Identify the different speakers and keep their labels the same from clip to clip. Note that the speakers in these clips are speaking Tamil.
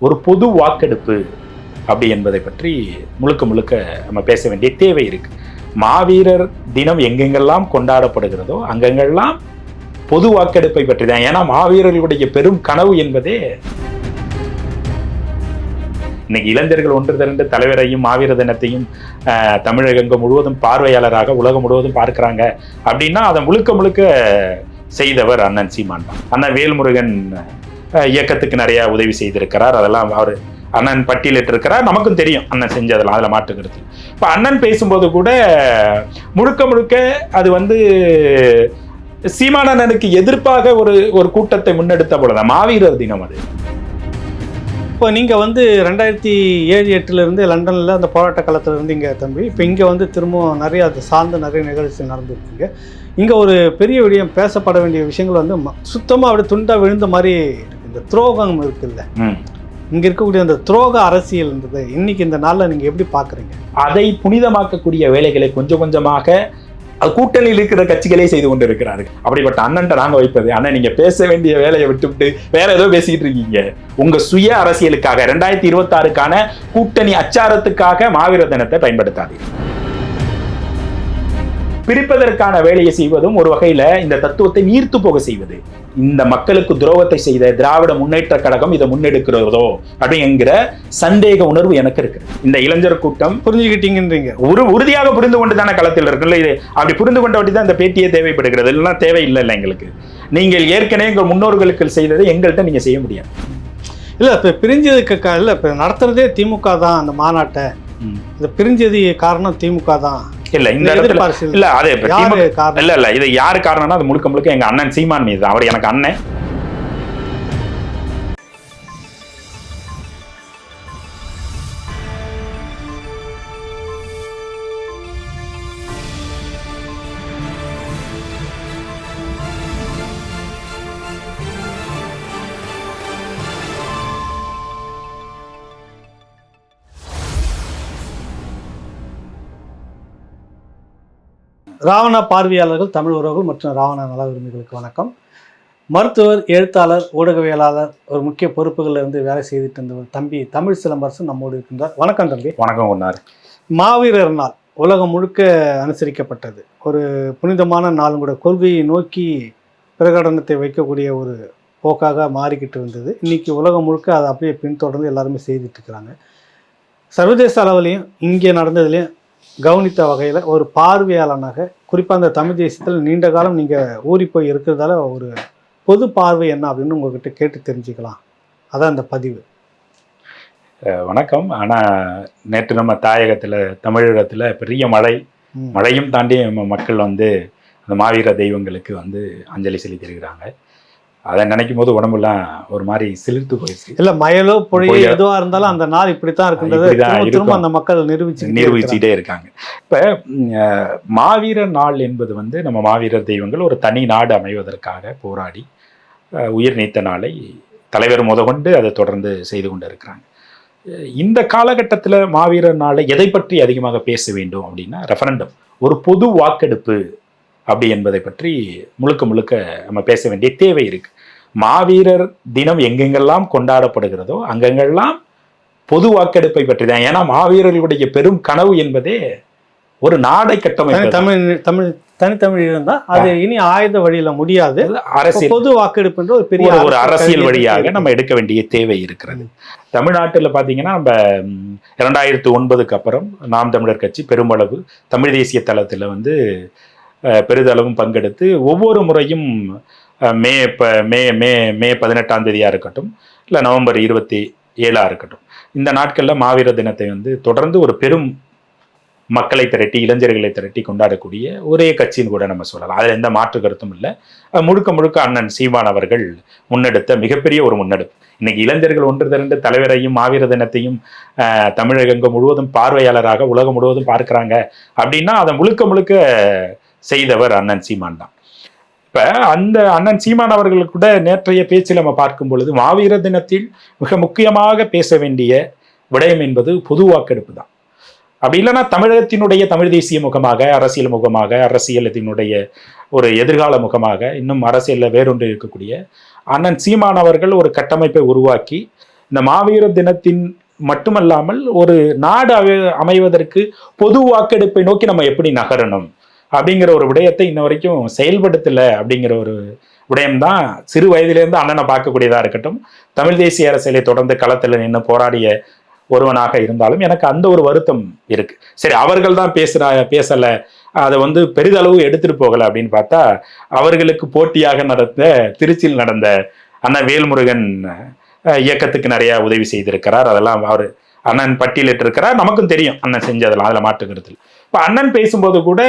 Speaker 1: ஒரு பொது வாக்கெடுப்பு அப்படி என்பதை பற்றி முழுக்க முழுக்க நம்ம பேச வேண்டிய தேவை இருக்கு. மாவீரர் தினம் எங்கெங்கெல்லாம் கொண்டாடப்படுகிறதோ அங்கங்கெல்லாம் பொது வாக்கெடுப்பை பற்றி தான். ஏன்னா மாவீரர்களுடைய பெரும் கனவு என்பதே இன்னைக்கு இளைஞர்கள் ஒன்று திரண்டு தலைவரையும் மாவீர தினத்தையும் தமிழகங்க முழுவதும் பார்வையாளராக உலகம் முழுவதும் பார்க்கிறாங்க அப்படின்னா அதை முழுக்க முழுக்க செய்தவர் அண்ணன் சீமான் அண்ணன் வேல்முருகன் இயக்கத்துக்கு நிறைய உதவி செய்திருக்கிறார். அதெல்லாம் அவர் அண்ணன் பட்டியலிட்டு இருக்கிறார் நமக்கும் தெரியும் அண்ணன் செஞ்சதெல்லாம் அதில் மாற்றுக்கிறது இப்போ அண்ணன் பேசும்போது கூட முழுக்க முழுக்க அது வந்து சீமானண்ணனுக்கு எதிர்ப்பாக ஒரு ஒரு கூட்டத்தை முன்னெடுத்த போலதான் மாவீரர் தினம் அது.
Speaker 2: இப்போ நீங்கள் வந்து ரெண்டாயிரத்தி ஏழு எட்டுலேருந்து லண்டனில் அந்த போராட்ட காலத்துல இருந்து இங்கே தம்பி இப்போ இங்கே வந்து திரும்பவும் நிறைய அது சார்ந்த நிறைய நிகழ்ச்சி நடந்துருக்குங்க. இங்கே ஒரு பெரிய விடயம் பேசப்பட வேண்டிய விஷயங்கள் வந்து சுத்தமாக அப்படி துண்டாக விழுந்த மாதிரி இந்த துரோகம் இருக்குல்ல. இங்கே இருக்கக்கூடிய அந்த துரோக அரசியல்ன்றது இன்னைக்கு இந்த நாளில் நீங்கள் எப்படி பார்க்குறீங்க
Speaker 1: அதை புனிதமாக்கக்கூடிய வேலைகளை கொஞ்சம் கொஞ்சமாக கூட்டணியில் இருக்கிற கட்சிகளே செய்து கொண்டு இருக்கிறார்கள் அப்படிப்பட்ட அண்ணன்ட்ட நாங்க வைப்பது அண்ணன் நீங்க பேச வேண்டிய வேலையை விட்டுவிட்டு வேற ஏதோ பேசிக்கிட்டு இருக்கீங்க. உங்க சுய அரசியலுக்காக ரெண்டாயிரத்தி இருபத்தி ஆறுக்கான கூட்டணி அச்சாரத்துக்காக மாவீர தினத்தை பயன்படுத்தாதீர்கள் பிரிப்பதற்கான வேலையை செய்வதும் ஒரு வகையில இந்த தத்துவத்தை நீர்த்து போக செய்வது. இந்த மக்களுக்கு துரோகத்தை செய்த திராவிட முன்னேற்ற கழகம் இதை முன்னெடுக்கிறதோ அப்படிங்கிற சந்தேக உணர்வு எனக்கு இருக்கு. இந்த இளைஞர் கூட்டம்
Speaker 2: புரிஞ்சுக்கிட்டீங்கன்றீங்க
Speaker 1: ஒரு உறுதியாக புரிந்து கொண்டு தானே களத்தில் இருக்குல்ல இது அப்படி புரிந்து கொண்ட வட்டி தான் இந்த பேட்டியே தேவைப்படுகிறது. இல்லைன்னா தேவையில்லை இல்லை எங்களுக்கு. நீங்கள் ஏற்கனவே எங்கள் முன்னோர்களுக்கு செய்ததை எங்கள்கிட்ட நீங்க செய்ய முடியாது.
Speaker 2: இல்லை இப்போ பிரிஞ்சதுக்கு இல்லை இப்போ நடத்துறதே திமுக தான் அந்த மாநாட்டை. இந்த பிரிஞ்சது காரணம் திமுக தான்.
Speaker 1: இல்ல இந்த இடத்துல இல்ல அது இல்ல இல்ல இது யாரு காரணம்னா அது முழுக்க முழுக்க எங்க அண்ணன் சீமான் மீது. அவர் எனக்கு அண்ணன்
Speaker 2: ராவண பார்வையாளர்கள் தமிழ் உறவுகள் மற்றும் ராவண நல உரிமைகளுக்கு வணக்கம். மருத்துவர் எழுத்தாளர் ஊடகவியலாளர் ஒரு முக்கிய பொறுப்புகளில் இருந்து வேலை செய்துட்டு இருந்த ஒரு தம்பி தமிழ் சிலம்பரசன் நம்மோடு இருக்கின்றார். வணக்கம் தம்பி.
Speaker 1: வணக்கம் கொண்டார்
Speaker 2: மாவீரர் நாள் உலகம் முழுக்க அனுசரிக்கப்பட்டது. ஒரு புனிதமான நாளும் கூட கொள்கையை நோக்கி பிரகடனத்தை வைக்கக்கூடிய ஒரு போக்காக மாறிக்கிட்டு இருந்தது. இன்னைக்கு உலகம் முழுக்க அதை அப்படியே பின்தொடர்ந்து எல்லாருமே செய்துட்டு இருக்கிறாங்க. சர்வதேச அளவுலையும் இங்கே நடந்ததுலையும் கவனித்த வகையில் ஒரு பார்வையாளனாக குறிப்பாக அந்த தமிழ் தேசத்தில் நீண்ட காலம் நீங்கள் ஊறி போய் இருக்கிறதால ஒரு பொது பார்வை என்ன அப்படின்னு உங்ககிட்ட கேட்டு தெரிஞ்சுக்கலாம். அதான் இந்த பதிவு.
Speaker 1: வணக்கம். ஆனா நேற்று நம்ம தாயகத்துல தமிழகத்துல பெரிய மழை. மழையும் தாண்டி நம்ம மக்கள் வந்து அந்த மாவீர தெய்வங்களுக்கு வந்து அஞ்சலி செலுத்தியிருக்கிறாங்க அதை நினைக்கும் போது உடம்புலாம் ஒரு மாதிரி சிலிர்த்து போயிடுச்சு.
Speaker 2: இல்ல மயலோ புழையோ. எதுவா இருந்தாலும் அந்த நாள் இப்படித்தான் இருக்கின்றது திரும்ப. அந்த மக்கள் நிரூபிச்சு
Speaker 1: நிரூபிச்சுட்டே இருக்காங்க. இப்ப மாவீரர் நாள் என்பது வந்து நம்ம மாவீரர் தெய்வங்கள் ஒரு தனி நாடு அமைவதற்காக போராடி உயிர் நீத்த நாளை தலைவர் முதற்கொண்டு அதை தொடர்ந்து செய்து கொண்டு இருக்கிறாங்க இந்த காலகட்டத்தில் மாவீரர் நாளை எதை பற்றி அதிகமாக பேச வேண்டும் அப்படின்னா ரெஃபரண்டம் ஒரு பொது வாக்கெடுப்பு அப்படி என்பதை பற்றி முழுக்க முழுக்க நம்ம பேச வேண்டிய தேவை இருக்கு. மாவீரர் தினம் எங்கெங்கெல்லாம் கொண்டாடப்படுகிறதோ அங்கங்கெல்லாம் பொது வாக்கெடுப்பை பற்றி தான். ஏன்னா மாவீரர்களுடைய பெரும் கனவு என்பதே ஒரு நாடை கட்டமைப்பது
Speaker 2: தமிழ் தமிழ் தனித்தமிழ் இருந்தா அது இனி ஆயுத வழியில முடியாது.
Speaker 1: அரசியல்.
Speaker 2: பொது வாக்கெடுப்புன்ற ஒரு பெரிய
Speaker 1: ஒரு அரசியல் வழியாக. நம்ம எடுக்க வேண்டிய தேவை இருக்கிறது. தமிழ்நாட்டில் பார்த்தீங்கன்னா நம்ம இரண்டாயிரத்து ஒன்பதுக்கு அப்புறம் நாம் தமிழர் கட்சி பெருமளவு தமிழ் தேசிய தளத்தில் வந்து பெரிதளவும் பங்கெடுத்து ஒவ்வொரு முறையும் மே ப மே மே மே பதினெட்டாம் தேதியாக இருக்கட்டும் இல்லை நவம்பர் இருபத்தி ஏழாக இருக்கட்டும் இந்த நாட்களில் மாவீர தினத்தை வந்து தொடர்ந்து ஒரு பெரும் மக்களை திரட்டி இளைஞர்களை திரட்டி கொண்டாடக்கூடிய ஒரே கட்சின்னு கூட நம்ம சொல்லலாம். அதில் எந்த மாற்று கருத்தும் இல்லை. முழுக்க முழுக்க அண்ணன் சீமான் அவர்கள் முன்னெடுத்த மிகப்பெரிய ஒரு முன்னெடுப்பு. இன்னைக்கு இளைஞர்கள் ஒன்று திரண்டு தலைவரையும் மாவீர தினத்தையும் தமிழகங்க தமிழகம் முழுவதும் பார்வையாளராக உலகம் முழுவதும் பார்க்குறாங்க அப்படின்னா அதை முழுக்க முழுக்க செய்தவர் அண்ணன் சீமான் தான். இப்ப அந்த அண்ணன் சீமான் அவர்கள் கூட நேற்றைய பேச்சில் நம்ம பார்க்கும் பொழுது மாவீர தினத்தில் மிக முக்கியமாக பேச வேண்டிய விடயம் என்பது பொது வாக்கெடுப்பு தான். அப்படி இல்லைன்னா தமிழகத்தினுடைய தமிழ் தேசிய முகமாக அரசியல் முகமாக அரசியலத்தினுடைய ஒரு எதிர்கால முகமாக இன்னும் அரசியலில் வேறொன்று இருக்கக்கூடிய அண்ணன் சீமான் அவர்கள் ஒரு கட்டமைப்பை உருவாக்கி இந்த மாவீரர் தினத்தின் மட்டுமல்லாமல் ஒரு நாடு அமை- அமைவதற்கு பொது வாக்கெடுப்பை நோக்கி நம்ம எப்படி நகரணும்? அப்படிங்கிற ஒரு விடயத்தை இன்ன வரைக்கும் செயல்படுத்தலை அப்படிங்கிற ஒரு விடயம்தான் சிறு வயதிலேருந்து அண்ணனை பார்க்கக்கூடியதாக இருக்கட்டும் தமிழ் தேசிய அரசியலை தொடர்ந்து களத்தில் நின்று போராடிய ஒருவனாக இருந்தாலும் எனக்கு அந்த ஒரு வருத்தம் இருக்கு. சரி அவர்கள் தான் பேசுகிற பேசல அதை வந்து பெரிதளவு எடுத்துட்டு போகல அப்படின்னு பார்த்தா அவர்களுக்கு போட்டியாக நடந்த திருச்சியில் நடந்த அண்ணன் வேல்முருகன் இயக்கத்துக்கு நிறைய உதவி செய்திருக்கிறார். அதெல்லாம் அவர் அண்ணன் பட்டியலிட்டு இருக்கிறார் நமக்கும் தெரியும் அண்ணன் செஞ்சதெல்லாம் அதில் மாற்றுக்கிறது இப்போ அண்ணன் பேசும்போது கூட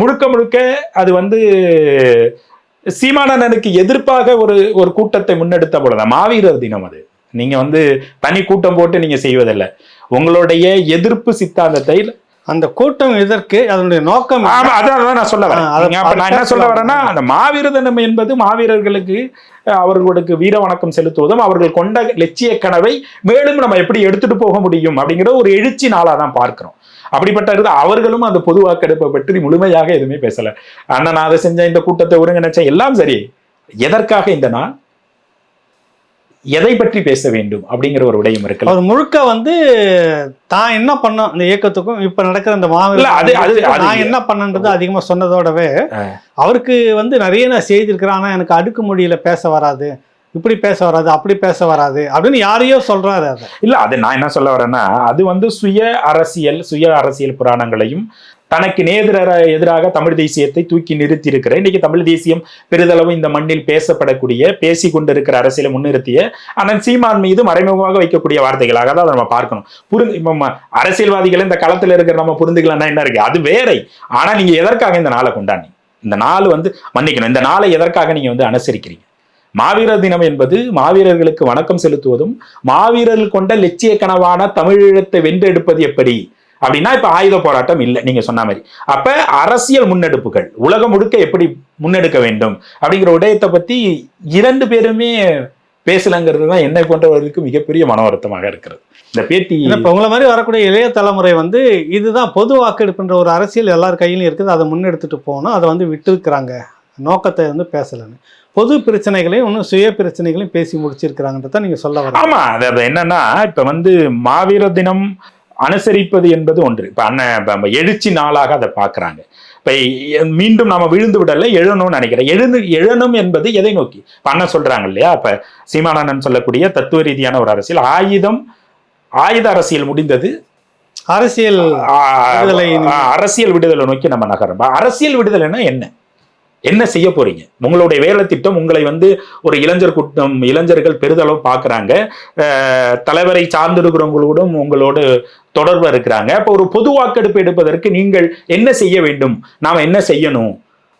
Speaker 1: முழுக்க முழுக்க அது வந்து சீமானண்ணனுக்கு எதிர்ப்பாக ஒரு ஒரு கூட்டத்தை முன்னெடுத்த போலதான். மாவீரர் தினம் அது. நீங்க வந்து தனி கூட்டம் போட்டு நீங்க செய்வதில்லை. உங்களுடைய எதிர்ப்பு சித்தாந்தத்தை
Speaker 2: அந்த கூட்டம் எதற்கு? அதனுடைய நோக்கம்?
Speaker 1: ஆமா அதான் நான் சொல்ல வரேன். நான் என்ன சொல்ல. வரேன்னா அந்த மாவீரர் தினம் என்பது மாவீரர்களுக்கு அவர்களுக்கு வீர வணக்கம் செலுத்துவதும் அவர்கள் கொண்ட லட்சிய கனவை மேலும் நம்ம எப்படி எடுத்துட்டு போக முடியும் அப்படிங்கிற ஒரு எழுச்சி நாளா தான் பார்க்கிறோம். அப்படிப்பட்ட இது அவர்களும் அந்த பொது வாக்கெடுப்பை பற்றி முழுமையாக எதுவுமே பேசல. அண்ணன் நான் அதை செஞ்சேன் இந்த கூட்டத்தை ஒருங்கிணைச்சேன் எல்லாம் சரி. எதற்காக இந்த நாள்? எதை பற்றி பேச வேண்டும் அப்படிங்கிற ஒரு விடயம் இருக்குல்ல.
Speaker 2: அவர் முழுக்க வந்து தான் என்ன பண்ணோம் இந்த இயக்கத்துக்கும் இப்ப நடக்கிற இந்த மாவீரர் நான் என்ன பண்ணன்றது அதிகமா சொன்னதோடவே. அவருக்கு வந்து நிறைய நான் செய்திருக்கிறேன் ஆனா எனக்கு அடுக்குமொழியில பேச வராது. இப்படி பேச வராது அப்படி பேச வராது அப்படின்னு யாரையோ சொல்றாரு அதை
Speaker 1: இல்ல அது நான் என்ன சொல்ல வரேன்னா அது வந்து சுய அரசியல் சுய அரசியல் புராணங்களையும் தனக்கு நேதிர எதிராக தமிழ் தேசியத்தை தூக்கி நிறுத்தி இருக்கிற இன்னைக்கு தமிழ் தேசியம் பெரிதளவு இந்த மண்ணில் பேசப்படக்கூடிய பேசி கொண்டிருக்கிற அரசியலை முன்னிறுத்திய ஆனால் சீமான் மீது மறைமுகமாக வைக்கக்கூடிய வார்த்தைகளாக தான் அதை நம்ம பார்க்கணும். புரிந்து இப்போ அரசியல்வாதிகளை இந்த களத்தில் இருக்கிற நம்ம புரிந்துக்கலாம்னா என்ன இருக்கு? அது வேறை. ஆனா நீங்க எதற்காக இந்த நாளை கொண்டாடி இந்த நாள் வந்து மன்னிக்கணும். இந்த நாளை எதற்காக நீங்க வந்து அனுசரிக்கிறீங்க? மாவீரர் தினம் என்பது மாவீரர்களுக்கு வணக்கம் செலுத்துவதும் மாவீரர்கள் கொண்ட லட்சிய கனவான தமிழீழத்தை வென்றெடுப்பது எப்படி? அப்படின்னா இப்ப ஆயுத போராட்டம் இல்லை நீங்க சொன்ன மாதிரி. அப்ப அரசியல் முன்னெடுப்புகள் உலகம் முழுக்க எப்படி முன்னெடுக்க வேண்டும்? அப்படிங்கிற விடயத்தை பத்தி இரண்டு பேருமே பேசலங்கிறது தான் என்னை போன்றவர்களுக்கு மிகப்பெரிய மன வருத்தமாக இருக்கிறது. இந்த பேட்டி
Speaker 2: ஏன்னா இப்ப உங்களை மாதிரி வரக்கூடிய இளைய தலைமுறை வந்து இதுதான் பொது வாக்கெடுப்புன்ற ஒரு அரசியல் எல்லார் கையிலும் இருக்குது. அதை முன்னெடுத்துட்டு போகணும். அதை வந்து விட்டுருக்குறாங்க. நோக்கத்தை வந்து பேசலைன்னு. பொது பிரச்சனைகளையும் இன்னும் சுய பிரச்சனைகளையும் பேசி முடிச்சிருக்கிறாங்கன்றத நீங்க சொல்ல வர
Speaker 1: ஆமா அது அது என்னன்னா இப்ப வந்து மாவீரர் தினம் அனுசரிப்பது என்பது ஒன்று. இப்ப அண்ணன் எழுச்சி நாளாக அதை பார்க்கறாங்க. இப்ப மீண்டும் நாம விழுந்து விடல எழணும்னு நினைக்கிறேன். எழுந்து எழணும் என்பது எதை நோக்கி? இப்ப அண்ணன் சொல்றாங்க இல்லையா இப்ப சீமானந்தன் சொல்லக்கூடிய தத்துவ ரீதியான ஒரு அரசியல். ஆயுதம் ஆயுத அரசியல் முடிந்தது.
Speaker 2: அரசியல்
Speaker 1: அரசியல் விடுதலை நோக்கி நம்ம நகரம் அரசியல் விடுதலைன்னா என்ன? என்ன செய்ய போறீங்க? உங்களுடைய வேலை திட்டம் உங்களை வந்து ஒரு இளைஞர் கூட்டம் இளைஞர்கள் பெரிதளவு பார்க்குறாங்க. தலைவரை சார்ந்திருக்கிறவங்களோடும் உங்களோடு தொடர்பு இருக்கிறாங்க. அப்போ ஒரு பொது வாக்கெடுப்பு எடுப்பதற்கு நீங்கள் என்ன செய்ய வேண்டும்? நாம் என்ன செய்யணும்?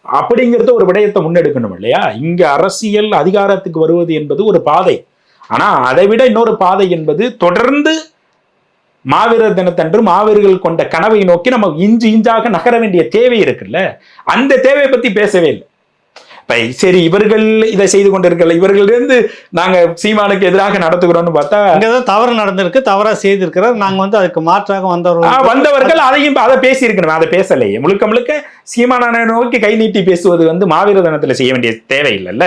Speaker 1: அப்படிங்கிறத ஒரு விடயத்தை முன்னெடுக்கணும் இல்லையா? இங்க அரசியல் அதிகாரத்துக்கு வருவது என்பது ஒரு பாதை. ஆனா அதை விட இன்னொரு பாதை என்பது தொடர்ந்து மாவீரர் தினத்தன்று மாவீரர்கள் கொண்ட கனவை நோக்கி நம்ம இஞ்சு இஞ்சாக நகர வேண்டிய தேவை இருக்குல்ல? அந்த தேவையை பத்தி பேசவே இல்லை. இப்ப சரி இவர்கள் இதை செய்து கொண்டிருக்கல இவர்களிருந்து நாங்க சீமானுக்கு எதிராக நடத்துகிறோம்னு பார்த்தா
Speaker 2: இங்கதான் தவறு நடந்திருக்கு தவறா செய்திருக்கிறார். நாங்க வந்து அதுக்கு மாற்றாக வந்தவர்கள்
Speaker 1: வந்தவர்கள் அதையும் அதை பேசி இருக்கணும் அதை பேசலையே. முழுக்க முழுக்க சீமானனை நோக்கி கை நீட்டி பேசுவது வந்து மாவீரர் தினத்துல செய்ய வேண்டிய தேவை இல்லைல்ல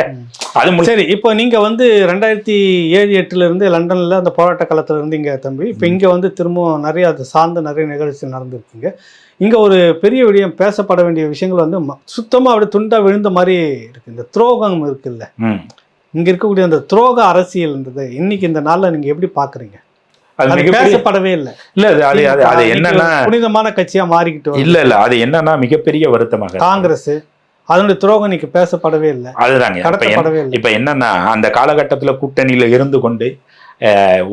Speaker 1: அது
Speaker 2: சரி இப்போ நீங்க வந்து ரெண்டாயிரத்தி ஏழு எட்டுல இருந்து லண்டன்ல அந்த போராட்ட காலத்துல இருந்து இங்க தம்பி இப்போ இங்க வந்து திரும்பவும் நிறைய அது சார்ந்த நிறைய நிகழ்ச்சி நடந்திருக்குங்க. இங்க ஒரு பெரிய விடயம் பேசப்பட வேண்டிய விஷயங்கள் வந்து ம- சுத்தமா அப்படியே துண்டா விழுந்த மாதிரி இருக்கு. இந்த துரோகம் இருக்குல்ல. இங்க இருக்கக்கூடிய அந்த துரோக அரசியல்ன்றது இன்னைக்கு இந்த நாள்ல நீங்க எப்படி
Speaker 1: மிகப்பெரிய
Speaker 2: பேசப்படவே இல்லை.
Speaker 1: இல்ல அது என்னன்னா
Speaker 2: புனிதமான கட்சியா மாறிக்கிட்டு.
Speaker 1: இல்ல இல்ல அது என்னன்னா மிகப்பெரிய வருத்தமாக.
Speaker 2: காங்கிரஸ் அதனுடைய துரோகம் இன்னைக்கு பேசப்படவே இல்லை.
Speaker 1: அதுதாங்க.
Speaker 2: கடத்தப்படவே இல்லை.
Speaker 1: இப்ப என்னன்னா அந்த காலகட்டத்துல கூட்டணியில இருந்து கொண்டு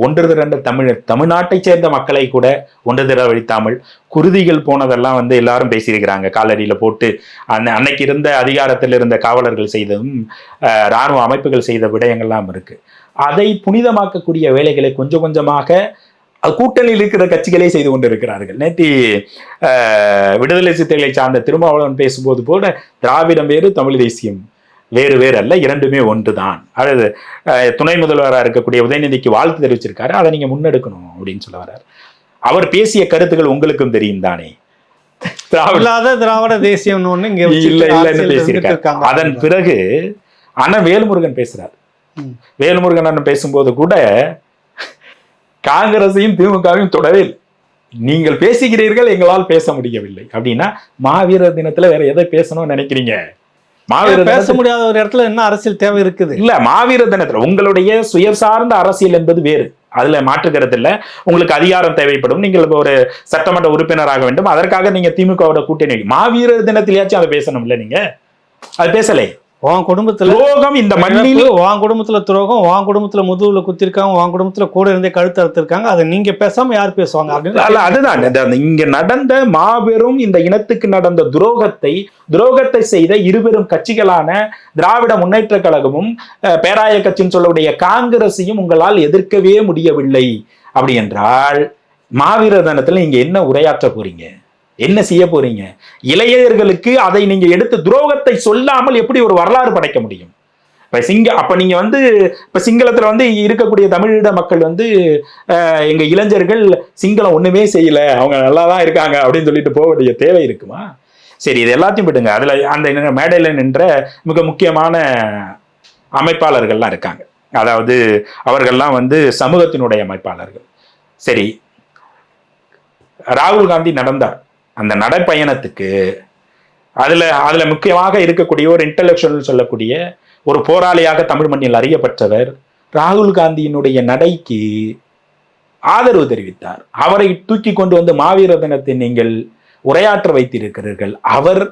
Speaker 1: ஒன்று திரண்ட தமிழ் தமிழ்நாட்டை சேர்ந்த மக்களை கூட ஒன்று திர வழித்தாமல் குருதிகள் போனதெல்லாம் வந்து எல்லாரும் பேசியிருக்கிறாங்க. காலடியில் போட்டு அந்த அன்னைக்கு இருந்த அதிகாரத்தில் இருந்த காவலர்கள் செய்ததும் இராணுவ அமைப்புகள் செய்த விடயங்கள்லாம் இருக்கு. அதை புனிதமாக்கக்கூடிய வேலைகளை கொஞ்சம் கொஞ்சமாக கூட்டணியில் இருக்கிற கட்சிகளே செய்து கொண்டிருக்கிறார்கள். நேற்று விடுதலை சிறுத்தைகளை சார்ந்த திருமாவளவன் பேசும்போது போல திராவிடம் வேறு தமிழ் தேசியம் வேறு வேறு அல்ல இரண்டுமே ஒன்றுதான். அதாவது துணை முதல்வராக இருக்கக்கூடிய உதயநிதிக்கு வாழ்த்து தெரிவிச்சிருக்காரு. அதை நீங்க முன்னெடுக்கணும் அப்படின்னு சொல்ல வர்றார். அவர் பேசிய கருத்துக்கள் உங்களுக்கும் தெரியும் தானே? திராவிட
Speaker 2: திராவிட இங்க
Speaker 1: இல்ல இல்லன்னு
Speaker 2: இருக்காங்க.
Speaker 1: அதன் பிறகு அண்ணன் வேல்முருகன் பேசுறார்.
Speaker 2: ம்.
Speaker 1: வேல்முருகன் அண்ணன் பேசும்போது கூட காங்கிரஸையும் திமுகவையும் தொடவே இல்லை. நீங்கள் பேசுகிறீர்கள் எங்களால் பேச முடியவில்லை. அப்படின்னா மாவீரர் தினத்துல வேற எதை பேசணும்னு நினைக்கிறீங்க? மாவீரர்
Speaker 2: பேச முடியாத ஒரு இடத்துல என்ன அரசியல் தேவை இருக்குது?
Speaker 1: இல்ல மாவீரர் தினத்துல உங்களுடைய சுயசார்ந்த அரசியல் என்பது வேறு. அதுல மாற்றுக்கிறது இல்ல. உங்களுக்கு அதிகாரம் தேவைப்படும். நீங்கள் ஒரு சட்டமன்ற உறுப்பினராக வேண்டும். அதற்காக நீங்க திமுகவோட கூட்டணி மாவீரர் தினத்திலேயாச்சும் அதை பேசணும்ல நீங்க? அது பேசலை.
Speaker 2: உன் குடும்பத்துல
Speaker 1: துரோகம் இந்த மண்ணில்
Speaker 2: உன் குடும்பத்துல துரோகம் உன் குடும்பத்துல முதுகுல குத்திருக்காங்க உன் குடும்பத்துல கூட இருந்தே கழுத்து அறுத்திருக்காங்க அதை நீங்க பேசாம யார் பேசுவாங்க அப்படின்னு
Speaker 1: அதுதான். இங்க நடந்த மாபெரும் இந்த இனத்துக்கு நடந்த துரோகத்தை துரோகத்தை செய்த இருபெரும் கட்சிகளான திராவிட முன்னேற்ற கழகமும் பேராய கட்சின்னு சொல்லக்கூடிய காங்கிரஸையும் உங்களால் எதிர்க்கவே முடியவில்லை. அப்படி என்றால் மாவீரர் தினத்துல நீங்க என்ன உரையாற்ற போறீங்க? என்ன செய்ய போறீங்க? இளைஞர்களுக்கு அதை நீங்க எடுத்து துரோகத்தை சொல்லாமல் எப்படி ஒரு வரலாறு படைக்க முடியும்? இப்ப சிங்க அப்ப நீங்க வந்து இப்ப சிங்களத்துல வந்து இருக்கக்கூடிய தமிழீழ மக்கள் வந்து எங்கள் எங்க இளைஞர்கள் சிங்களம் ஒண்ணுமே செய்யல அவங்க நல்லா தான் இருக்காங்க அப்படின்னு சொல்லிட்டு போக வேண்டிய தேவை இருக்குமா? சரி இது எல்லாத்தையும் விடுங்க. அதுல அந்த மேடையில் நின்ற மிக முக்கியமான அமைப்பாளர்கள்லாம் இருக்காங்க. அதாவது அவர்கள்லாம் வந்து சமூகத்தினுடைய அமைப்பாளர்கள். சரி ராகுல் காந்தி நடந்தார். அந்த நடைப்பயணத்துக்கு அதில் அதில் முக்கியமாக இருக்கக்கூடிய ஒரு இன்டலெக்சுவல் சொல்லக்கூடிய ஒரு போராளியாக தமிழ் மண்ணில் அறியப்பட்டவர் ராகுல் காந்தியினுடைய நடைக்கு ஆதரவு தெரிவித்தார். அவரை தூக்கி கொண்டு வந்து மாவீர தினத்தை நீங்கள் உரையாற்ற வைத்திருக்கிறீர்கள். அவர்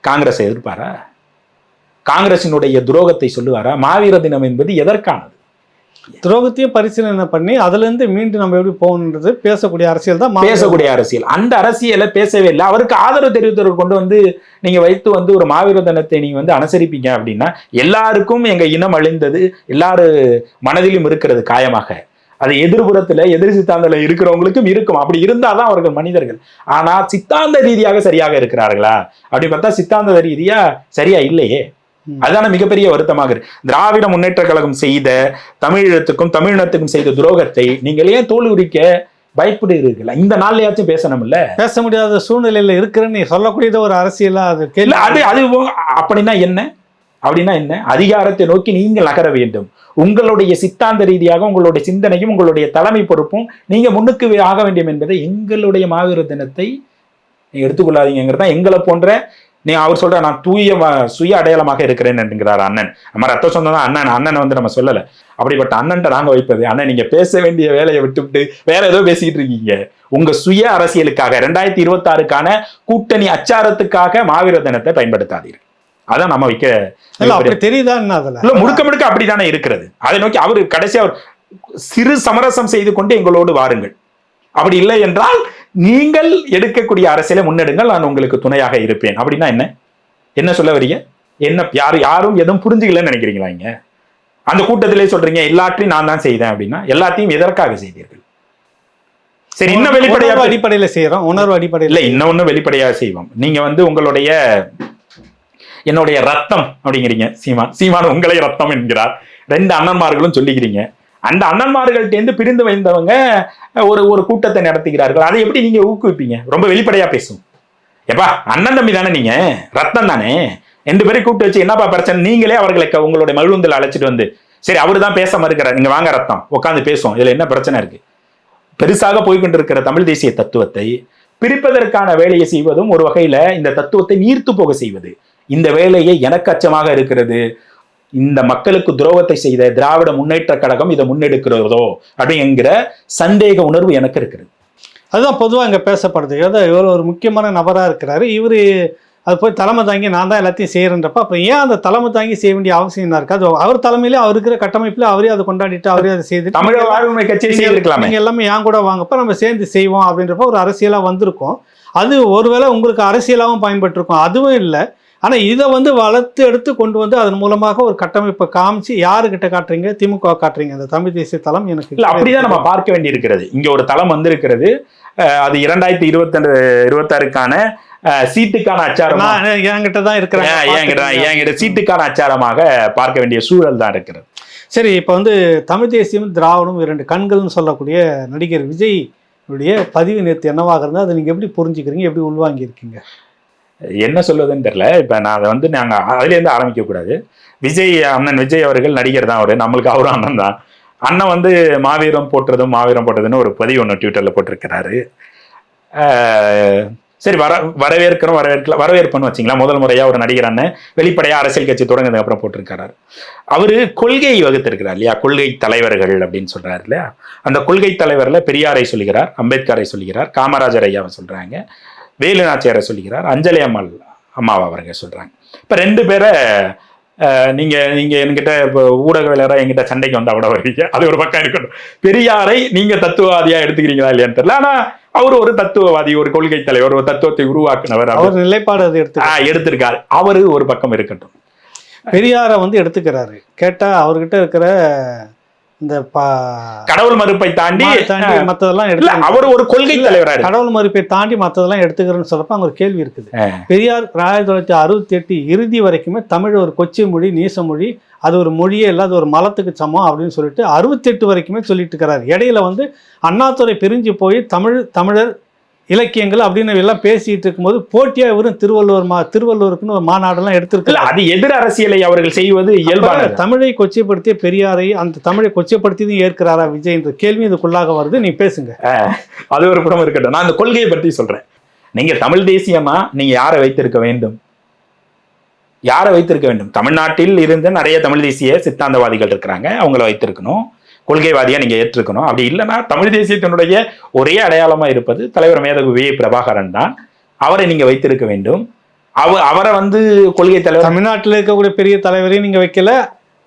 Speaker 1: காங்கிரஸை எதிர்ப்பாரா? காங்கிரசினுடைய துரோகத்தை சொல்லுவாரா? மாவீர தினம் என்பது எதற்கானது?
Speaker 2: துரோகத்தையும் பரிசீலனை பண்ணி அதுல இருந்து மீண்டும் நம்ம எப்படி போகணுன்றது பேசக்கூடிய அரசியல் தான்
Speaker 1: பேசக்கூடிய அரசியல். அந்த அரசியலை பேசவே இல்லை. அவருக்கு ஆதரவு தெரிவித்தவர்கள் கொண்டு வந்து நீங்க வைத்து வந்து ஒரு மாவீர தினத்தை நீங்க வந்து அனுசரிப்பீங்க அப்படின்னா எல்லாருக்கும் எங்க இனம் அழிந்தது எல்லாரு மனதிலும் இருக்கிறது காயமாக. அது எதிர்புறத்துல எதிர் சித்தாந்தத்துல இருக்கிறவங்களுக்கும் இருக்கும். அப்படி இருந்தாதான் அவர்கள் மனிதர்கள். ஆனா சித்தாந்த ரீதியாக சரியாக இருக்கிறார்களா? அப்படி பார்த்தா சித்தாந்த ரீதியா சரியா இல்லையே. அதுதான மிகப்பெரிய வருத்தமாக இருக்கு. திராவிட முன்னேற்ற கழகம் செய்த தமிழீழத்துக்கும் தமிழினத்துக்கும் செய்த துரோகத்தை நீங்கள் ஏன் தோல் உரிக்க பயப்படுகிறீர்கள்? இந்த நாள்லயாச்சும் பேசணும்ல?
Speaker 2: பேச முடியாத சூழ்நிலையில இருக்கிறேன்னு நீ சொல்லக்கூடியது ஒரு அரசியலா அது
Speaker 1: அது அது அப்படின்னா என்ன? அப்படின்னா என்ன? அதிகாரத்தை நோக்கி நீங்கள் நகர வேண்டும். உங்களுடைய சித்தாந்த ரீதியாக உங்களுடைய சிந்தனையும் உங்களுடைய தலைமை பொறுப்பும் நீங்க முன்னுக்கு ஆக வேண்டும் என்பதை எங்களுடைய மாவீர தினத்தை எடுத்துக்கொள்ளாதீங்கிறது தான் எங்களை போன்ற நீ அவர் சொல்ற நான் தூய சுய அடையாளமாக இருக்கிறேன் என்கிறார் அண்ணன். நம்ம ரத்த சொந்தம் தான் அண்ணன். அண்ணனை வந்து நம்ம சொல்லல. அப்படிப்பட்ட அண்ணன்ட்ட நாங்க வைப்பது. அண்ணன் நீங்க பேச வேண்டிய வேலையை விட்டுவிட்டு வேற ஏதோ பேசிக்கிட்டு இருக்கீங்க. உங்க சுய அரசியலுக்காக ரெண்டாயிரத்தி இருபத்தி ஆறுக்கான கூட்டணி அச்சாரத்துக்காக மாவீர தினத்தை பயன்படுத்தாதீர்கள். அதான் நம்ம வைக்க
Speaker 2: அப்படி தெரியுதா
Speaker 1: இல்ல முழுக்க முழுக்க அப்படித்தானே இருக்கிறது. அதை நோக்கி அவரு கடைசி அவர் சிறு சமரசம் செய்து கொண்டு எங்களோடு வாருங்கள். அப்படி இல்லை என்றால் நீங்கள் எடுக்கக்கூடிய அரசியலை முன்னெடுங்கள் நான் உங்களுக்கு துணையாக இருப்பேன். அப்படின்னா என்ன? என்ன சொல்ல வரீங்க? என்ன யார் யாரும் எதுவும் புரிஞ்சுக்கலன்னு நினைக்கிறீங்களா இங்க? அந்த கூட்டத்திலே சொல்றீங்க எல்லாத்தையும் நான் தான் செய்தேன் அப்படின்னா எல்லாத்தையும் எதற்காக செய்தீர்கள்? சரி இன்னும் வெளிப்படையா
Speaker 2: உணர்வு அடிப்படையில செய்யறோம் உணர்வு
Speaker 1: இல்ல
Speaker 2: அடிப்படையில
Speaker 1: இன்னொன்னு வெளிப்படையாக செய்வோம். நீங்க வந்து உங்களுடைய என்னுடைய ரத்தம் அப்படிங்கிறீங்க. சீமான் சீமான் உங்களை ரத்தம் என்கிறார். ரெண்டு அண்ணன்மார்களும் சொல்லிக்கிறீங்க. அந்த அண்ணன்மார்கள்ட்டேருந்து பிரிந்து வைந்தவங்க ஒரு ஒரு கூட்டத்தை நடத்துகிறார்கள். அதை எப்படி நீங்கள் ஊக்குவிப்பீங்க? ரொம்ப வெளிப்படையாக பேசும். எப்பா அண்ணன் தம்பி தானே நீங்கள் ரத்தம் தானே? ரெண்டு பேரும் கூப்பிட்டு வச்சு என்னப்பா பிரச்சனை? நீங்களே அவர்களை உங்களுடைய மகிழுந்தில் அழைச்சிட்டு வந்து சரி அவரு தான் பேச மறுக்கிறார் நீங்கள் வாங்க ரத்தம். உட்காந்து பேசுவோம். இதில் என்ன பிரச்சனை இருக்கு? பெருசாக போய்கொண்டிருக்கிற தமிழ் தேசிய தத்துவத்தை பிரிப்பதற்கான வேலையை செய்வதும் ஒரு வகையில் இந்த தத்துவத்தை நீர்த்து போக செய்வது. இந்த வேலையை எனக்கு அச்சமாக இருக்கிறது. இந்த மக்களுக்கு துரோகத்தை செய்த திராவிட முன்னேற்ற கழகம் இதை முன்னெடுக்கிறதோ அப்படிங்கிற சந்தேக உணர்வு எனக்கு இருக்கிறது.
Speaker 2: அதுதான் பொதுவா இங்க பேசப்படுது. ஏதோ இவர் ஒரு முக்கியமான நபரா இருக்கிறாரு. இவரு அது போய் தலைமை தாங்கி நான் தான் எல்லாத்தையும் செய்யறேன்றப்ப அப்புறம் ஏன் அந்த தலைமை தாங்கி செய்ய வேண்டிய அவசியம் என்ன இருக்கு? அது அவர் தலைமையிலே அவர் இருக்கிற கட்டமைப்புல அவரே அதை கொண்டாடிட்டு அவரே அதை செய்து
Speaker 1: தமிழக வாழ்வுரிமை கட்சியை செய்திருக்கலாமே.
Speaker 2: நீங்க எல்லாமே என் கூட வாங்கப்ப நம்ம சேர்ந்து செய்வோம் அப்படின்றப்ப ஒரு அரசியலா வந்திருக்கும். அது ஒருவேளை உங்களுக்கு அரசியலாவும் பயன்பட்டிருக்கும். அதுவும் இல்லை. ஆனா இதை வந்து வளர்த்து எடுத்து கொண்டு வந்து அதன் மூலமாக ஒரு கட்டமைப்பை காமிச்சு யாருக்கிட்ட காட்டுறீங்க? திமுக காட்டுறீங்க? அந்த தமிழ் தேசிய தளம் எனக்கு
Speaker 1: இல்ல அப்படிதான் நம்ம பார்க்க வேண்டி இருக்கிறது இங்க ஒரு தளம் வந்திருக்கிறது. அது இரண்டாயிரத்தி இருபத்தி இருபத்தாறுக்கான சீட்டுக்கான அச்சாரமா
Speaker 2: என்கிட்ட தான் இருக்கிறேன்.
Speaker 1: என்கிட்ட என்கிட்ட சீட்டுக்கான அச்சாரமாக பார்க்க வேண்டிய சூழல் தான் இருக்கிறது.
Speaker 2: சரி இப்போ வந்து தமிழ் தேசியம் திராவிடம் இரண்டு கண்கள்னு சொல்லக்கூடிய நடிகர் விஜய் உடைய பதிவு நேற்று என்னவாக இருந்தால் அதை நீங்கள் எப்படி புரிஞ்சுக்கிறீங்க? எப்படி உள்வாங்கி இருக்கீங்க
Speaker 1: என்ன சொல்வதுன்னு தெரியல. இப்போ நான் அதை வந்து நாங்கள் அதுலேருந்து ஆரம்பிக்கக்கூடாது விஜய் அண்ணன் விஜய் அவர்கள் நடிகர் தான் அவர். நம்மளுக்கு அவரும் அண்ணன் தான். அண்ணன் வந்து மாவீரம் போட்டுறதும் மாவீரம் போட்டதுன்னு ஒரு பதிவு ஒன்று ட்விட்டரில் போட்டிருக்கிறாரு. சரி வர வரவேற்கிறோம் வரவேற்கல வரவேற்புன்னு வச்சிங்களா முதல் முறையாக ஒரு நடிகர் அண்ணன் வெளிப்படையாக அரசியல் கட்சி தொடங்கினதுக்கு அப்புறம் போட்டிருக்காரு அவர் கொள்கை வகுத்திருக்கிறார் இல்லையா? கொள்கை தலைவர்கள் அப்படின்னு சொல்கிறார் இல்லையா? அந்த கொள்கை தலைவரில் பெரியாரை சொல்லுகிறார் அம்பேத்கரை சொல்கிறார் காமராஜர் ஐயாவை சொல்கிறாங்க வேலு நாச்சியாரை சொல்லுகிறார் அஞ்சலி அம்மாள் அம்மாவை அவருங்க சொல்றாங்க. இப்ப ரெண்டு பேரை அஹ், நீங்க நீங்க என்கிட்ட இப்போ ஊடகவியலராக என்கிட்ட சண்டைக்கு வந்தா கூட வருவீங்க அது ஒரு பக்கம் இருக்கட்டும். பெரியாரை நீங்க தத்துவவாதியா எடுத்துக்கிறீங்களா இல்லையான்னு தெரியல. ஆனா அவர் ஒரு தத்துவவாதி ஒரு கொள்கை தலைவர் ஒரு தத்துவத்தை உருவாக்குனவர் அவர்
Speaker 2: நிலைப்பாடு அது எடுத்து
Speaker 1: எடுத்திருக்காரு. அவரு ஒரு பக்கம் இருக்கட்டும்.
Speaker 2: பெரியாரை வந்து எடுத்துக்கிறாரு. கேட்டா அவர்கிட்ட இருக்கிற இந்த
Speaker 1: கடவுள் மறுப்பை தாண்டி
Speaker 2: தாண்டி மத்ததெல்லாம்
Speaker 1: இல்ல
Speaker 2: எடுத்து
Speaker 1: அவர் ஒரு கொள்கை தலைவரா
Speaker 2: கடவுள் மறுப்பை தாண்டி மத்ததெல்லாம் எடுத்துக்கிறேன்னு சொல்றப்ப அங்க ஒரு கேள்வி இருக்குது. பெரியார் ஆயிரத்தி தொள்ளாயிரத்தி அறுபத்தி எட்டு இறுதி வரைக்குமே தமிழ் ஒரு கொச்சை மொழி நீச மொழி அது ஒரு மொழியே இல்லை அது ஒரு மலத்துக்கு சமம் அப்படின்னு சொல்லிட்டு அறுபத்தெட்டு வரைக்குமே சொல்லிட்டு இருக்கிறாரு. இடையில வந்து அண்ணாதுரை பிரிஞ்சு போய் தமிழ் தமிழர் இலக்கியங்கள் அப்படின்னு எல்லாம் பேசிட்டு இருக்கும்போது போட்டியா இவரும் திருவள்ளுவர் மா திருவள்ளுவருக்குன்னு ஒரு மாநாடெல்லாம்
Speaker 1: இல்ல
Speaker 2: எடுத்திருக்காரு
Speaker 1: அது எதிர் அரசியலை அவர்கள் செய்வது இயல்பானது.
Speaker 2: அப்ப தமிழை கொச்சைப்படுத்திய பெரியாரை அந்த தமிழை கொச்சைப்படுத்தியதும் ஏற்கிறாரா விஜய் என்ற கேள்வி இதுக்குள்ளாக வருது. நீ பேசுங்க.
Speaker 1: அது ஒரு புறம் இருக்கட்டும். நான் அந்த கொள்கையை பற்றி சொல்றேன். நீங்க தமிழ் தேசியமா? நீங்க யாரை வைத்திருக்க வேண்டும்? யாரை வைத்திருக்க வேண்டும்? தமிழ்நாட்டில் இருந்து நிறைய தமிழ் தேசிய சித்தாந்தவாதிகள் இருக்கிறாங்க. அவங்கள வைத்திருக்கணும். கொள்கைவாதியா நீங்க ஏற்றிருக்கணும். அப்படி இல்லைன்னா தமிழ் தேசியத்தினுடைய ஒரே அடையாளமா இருப்பது தலைவர் மேதகு வி பிரபாகரன் தான். அவரை நீங்க வைத்திருக்க வேண்டும். அவ அவரை வந்து கொள்கை தலைவர்
Speaker 2: தமிழ்நாட்டில் இருக்கக்கூடிய பெரிய தலைவரையும் நீங்க வைக்கல.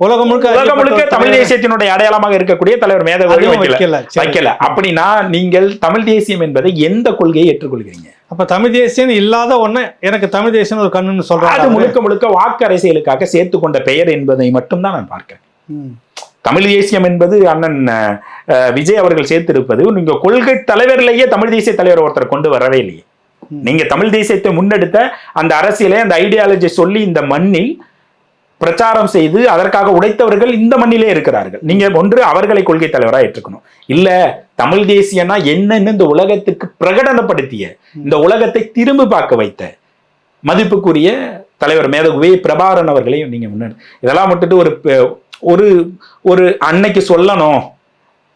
Speaker 2: உலகம் முழுக்க
Speaker 1: உலகம் முழுக்க தமிழ் தேசியத்தினுடைய அடையாளமாக இருக்கக்கூடிய தலைவர் மேதகு வைக்கல.
Speaker 2: வைக்கல.
Speaker 1: அப்படின்னா நீங்கள் தமிழ் தேசியம் என்பதை எந்த கொள்கையை ஏற்றுக்கொள்கிறீங்க?
Speaker 2: அப்ப தமிழ் தேசியம் இல்லாத ஒண்ணு எனக்கு தமிழ் தேசியம் ஒரு கண்ணுன்னு
Speaker 1: அது
Speaker 2: சொல்றாங்க
Speaker 1: முழுக்க முழுக்க வாக்கு அரசியலுக்காக சேர்த்து கொண்ட பெயர் என்பதை மட்டும்தான் நான் பார்க்கிறேன். தமிழ் தேசியம் என்பது அண்ணன் விஜய் அவர்கள் சேர்த்திருப்பது நீங்க கொள்கை தலைவரிலேயே தமிழ் தேசிய தலைவர் ஒருத்தர் கொண்டு வரவே இல்லையே. நீங்க தமிழ் தேசியத்தை முன்னெடுத்த அந்த அரசியலை அந்த ஐடியாலஜி சொல்லி இந்த மண்ணில் பிரச்சாரம் செய்து அதற்காக உடைத்தவர்கள் இந்த மண்ணிலே இருக்கிறார்கள். நீங்க ஒன்று அவர்களை கொள்கை தலைவராக ஏற்றுக்கணும். இல்ல தமிழ் தேசியம்னா என்னன்னு இந்த உலகத்துக்கு பிரகடனப்படுத்திய இந்த உலகத்தை திரும்பி பார்க்க வைத்த மதிப்புக்குரிய தலைவர் மேதகுவே பிரபாரன் அவர்களையும் நீங்க முன்னாடி இதெல்லாம் விட்டுட்டு ஒரு ஒரு ஒரு அன்னைக்கு சொல்லணும்.